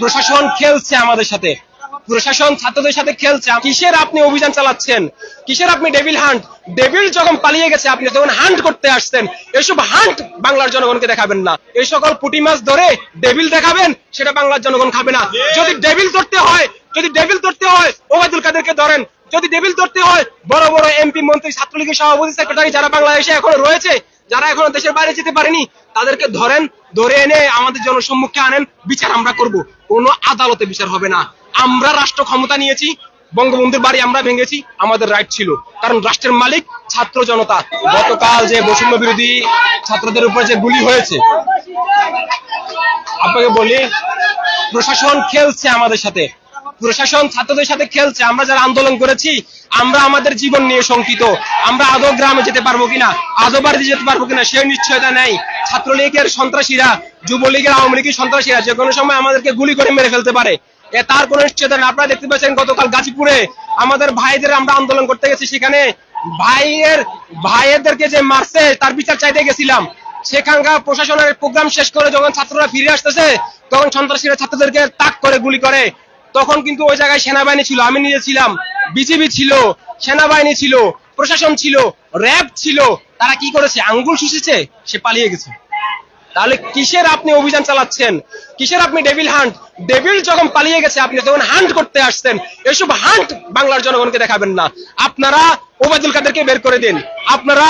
প্রশাসন খেলছে আমাদের সাথে। প্রশাসন ছাত্রদের সাথে খেলছে। কিসের আপনি অভিযান চালাচ্ছেন? কিসের আপনি ডেভিল হান্ট ডেভিল যখন পালিয়ে গেছে, আপনি তখন হান্ট করতে আসছেন, এসব হান্ট বাংলার জনগণকে দেখাবেন না। এই সকল পুটি মাছ ধরে ডেভিল দেখাবেন, সেটা বাংলার জনগণ খাবে না। যদি ডেভিল ধরতে হয়, যদি ডেভিল ধরতে হয়, ওবায়দুল কাদেরকে ধরেন। যদি ডেভিল ধরতে হয়, বড় বড় এমপি মন্ত্রী, ছাত্রলীগের সভাপতি সেক্রেটারি যারা বাংলাদেশে এখন রয়েছে যারা এখনও দেশের বাইরে যেতে পারেনি, তাদেরকে ধরেন, ধরে এনে আমাদের জনসম্মুখে আনেন, বিচার আমরা করব। কোনো আদালতে বিচার হবে না। আমরা রাষ্ট্র ক্ষমতা নিয়েছি, বঙ্গবন্ধুর বাড়ি আমরা ভেঙেছি, আমাদের রাইট ছিল। কারণ রাষ্ট্রের মালিক ছাত্র জনতা। গতকাল যে বৈষম্য বিরোধী ছাত্রদের উপর যে গুলি হয়েছে, আপনাকে বলি, প্রশাসন খেলছে আমাদের সাথে। প্রশাসন, ছাত্রদের সাথে খেলছে, আমরা যারা আন্দোলন করেছি, আমরা আমাদের জীবন নিয়ে শঙ্কিত। আমরা আদৌ গ্রামে যেতে পারব কিনা, আদৌ বাড়িতে যেতে পারব কিনা সেই নিশ্চয়তা নেই। ছাত্রলীগের সন্ত্রাসীরা, যুবলীগের আওয়ামী লীগের সন্ত্রাসীরা যে কোনো সময় আমাদেরকে গুলি করে মেরে ফেলতে পারে। তার কোনো নিশ্চয়তা নেই। আপনারা দেখতে পাচ্ছেন গতকাল গাজীপুরে আমাদের ভাইদের আমরা আন্দোলন করতে গেছি। সেখানে ভাইয়ের ভাইয়েরদেরকে যে মারছে, তার বিচার চাইতে গেছিলাম। সেখানকার প্রশাসনের প্রোগ্রাম শেষ করে যখন ছাত্ররা ফিরে আসতেছে, তখন সন্ত্রাসীরা ছাত্রদেরকে তাক করে, গুলি করে। তখন কিন্তু ওই জায়গায় সেনাবাহিনী ছিল। আমি নিজে ছিলাম, বিজিবি ছিল, সেনাবাহিনী ছিল, প্রশাসন ছিল, র্যাব ছিল। তারা কি করেছে? আঙ্গুল শুষেছে, সে পালিয়ে গেছে। তাহলে কিসের আপনি অভিযান চালাচ্ছেন? কিসের আপনি ডেভিল হান্ট? ডেভিল যখন পালিয়ে গেছে, আপনি তখন হান্ট করতে আসছেন, এসব হান্ট বাংলার জনগণকে দেখাবেন না। আপনারা ওবায়দুল কাদেরকে বের করে দিন। আপনারা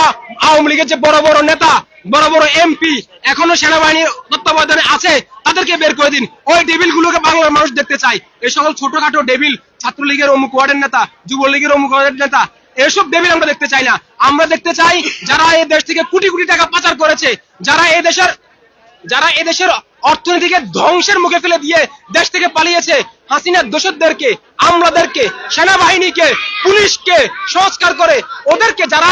আওয়ামী লীগের যে বড় বড় নেতা বড় বড় এমপি এখনও সেনাবাহিনীর তত্ত্বাবধানে আছে, তাদেরকে বের করে দিন। ওই ডেভিল গুলোকে বাংলার মানুষ দেখতে চায়। এই সকল ছোটখাটো ডেভিল, ছাত্রলীগের অমুক ওয়ার্ডের নেতা, যুবলীগের অমুক ওয়ার্ডের নেতা, এসব ডেভিল আমরা দেখতে চাই না। আমরা দেখতে চাই যারা এই দেশ থেকে কোটি কোটি টাকা পাচার করেছে, যারা এই দেশের যারা এদেশের অর্থনীতিকে ধ্বংসের মুখে ফেলে দিয়ে দেশ থেকে পালিয়েছে, হাসিনার দোষরদেরকে, আমলাদেরকে, সেনাবাহিনীকে, পুলিশকে সংস্কার করে, ওদেরকে যারা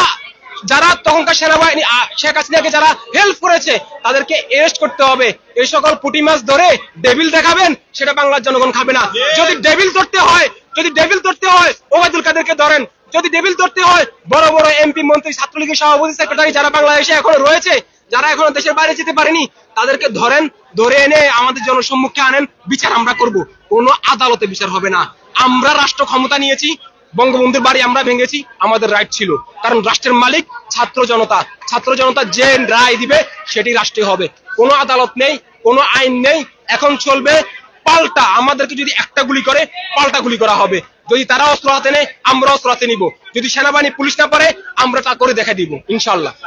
যারা তখনকার সেনাবাহিনী শেখ হাসিনাকে যারা হেল্প করেছে তাদেরকে এরেস্ট করতে হবে। এই সকল পুটি মাছ ধরে ডেভিল দেখাবেন সেটা বাংলার জনগণ খাবে না। যদি ডেভিল ধরতে হয় যদি ডেভিল ধরতে হয় ওবায়দুল কাদেরকে ধরেন। যদি ডেভিল ধরতে হয় বড় বড় এমপি মন্ত্রী ছাত্রলীগের সভাপতি সেক্রেটারি যারা বাংলাদেশে এখনও রয়েছে যারা এখনও দেশের বাইরে যেতে পারেনি তাদেরকে ধরেন ধরে এনে আমাদের জনসম্মুখে আনেন। বিচার আমরা করব। কোনো আদালতে বিচার হবে না। আমরা রাষ্ট্র ক্ষমতা নিয়েছি বঙ্গবন্ধুর বাড়ি আমরা ভেঙেছি, আমাদের রাইট ছিল। কারণ রাষ্ট্রের মালিক ছাত্র জনতা। ছাত্র জনতা যে রায় দিবে, সেটি রাষ্ট্রে হবে। কোনো আদালত নেই, কোনো আইন নেই, এখন চলবে পাল্টা। আমাদেরকে যদি একটা গুলি করে, পাল্টা গুলি করা হবে। যদি তারা অস্ত্র হাতে নেয় আমরা অস্ত্র হাতে নিব। যদি সেনাবাহিনী পুলিশ না পারে, আমরা তা করে দেখা দিব, ইনশাল্লাহ।